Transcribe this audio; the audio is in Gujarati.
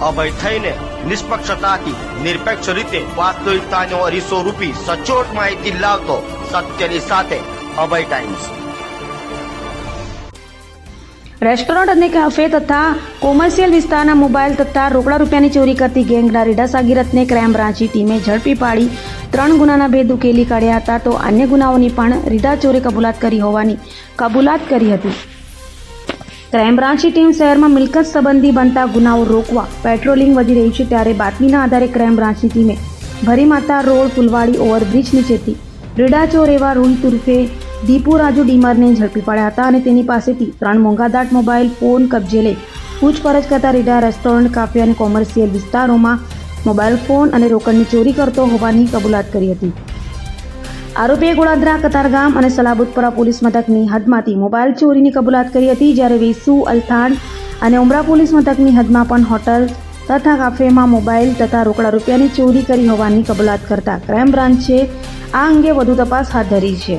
અભય થઈને નિષ્પક્ષતાથી નિરપેક્ષ રીતે વાસ્તવિકતાનો અરીસો રૂપી સચોટ માહિતી લાવતો સત્યની સાથે અભય ટાઈમ્સ. રેસ્ટોરન્ટ અને કાફે તથા કોમર્શિયલ વિસ્તારના મોબાઈલ તથા રોકડા રૂપિયાની ચોરી કરતી ગેંગના રીડા સાગીરથને ક્રાઇમ બ્રાન્ચની ટીમે ઝડપી પાડી. ત્રણ ગુનાના ભેદ ઉકેલી કાઢ્યા હતા તો અન્ય ગુનાઓની પણ રીડા ચોરે કબૂલાત કરી હોવાની કબૂલાત કરી હતી. ક્રાઇમ બ્રાન્ચની ટીમ શહેરમાં મિલકત સંબંધી બનતા ગુનાઓ રોકવા, પેટ્રોલિંગ વધી રહી છે ત્યારે બાતમીના આધારે ક્રાઇમ બ્રાન્ચની ટીમે ભરીમાતા રોડ ફુલવાડી ઓવરબ્રિજ નીચેથી રીડાચોર એવા રૂલ તુર્ફે દીપુ રાજુ ડીમરને ઝડપી પાડ્યા હતા અને તેની પાસેથી ત્રણ મોંઘાદાટ મોબાઈલ, ફોન, કબજે લઈ પૂછપરછ કરતા રીડા, રેસ્ટોરન્ટ, કાફે અને કોમર્શિયલ વિસ્તારોમાં મોબાઈલ, ફોન અને રોકડની ચોરી કરતો હોવાની કબૂલાત કરી હતી. આરોપીએ ગોળાદરા, કતારગામ અને સલાબુતપુરા પોલીસ મથકની હદમાંથી મોબાઈલ ચોરીની કબૂલાત કરી હતી, જ્યારે વેસુ, અલથાણ અને ઉમરા પોલીસ મથકની હદમાં પણ હોટલ તથા કાફેમાં મોબાઈલ તથા રોકડા રૂપિયાની ચોરી કરી હોવાની કબૂલાત કરતા ક્રાઇમ બ્રાન્ચે આ અંગે વધુ તપાસ હાથ ધરી છે.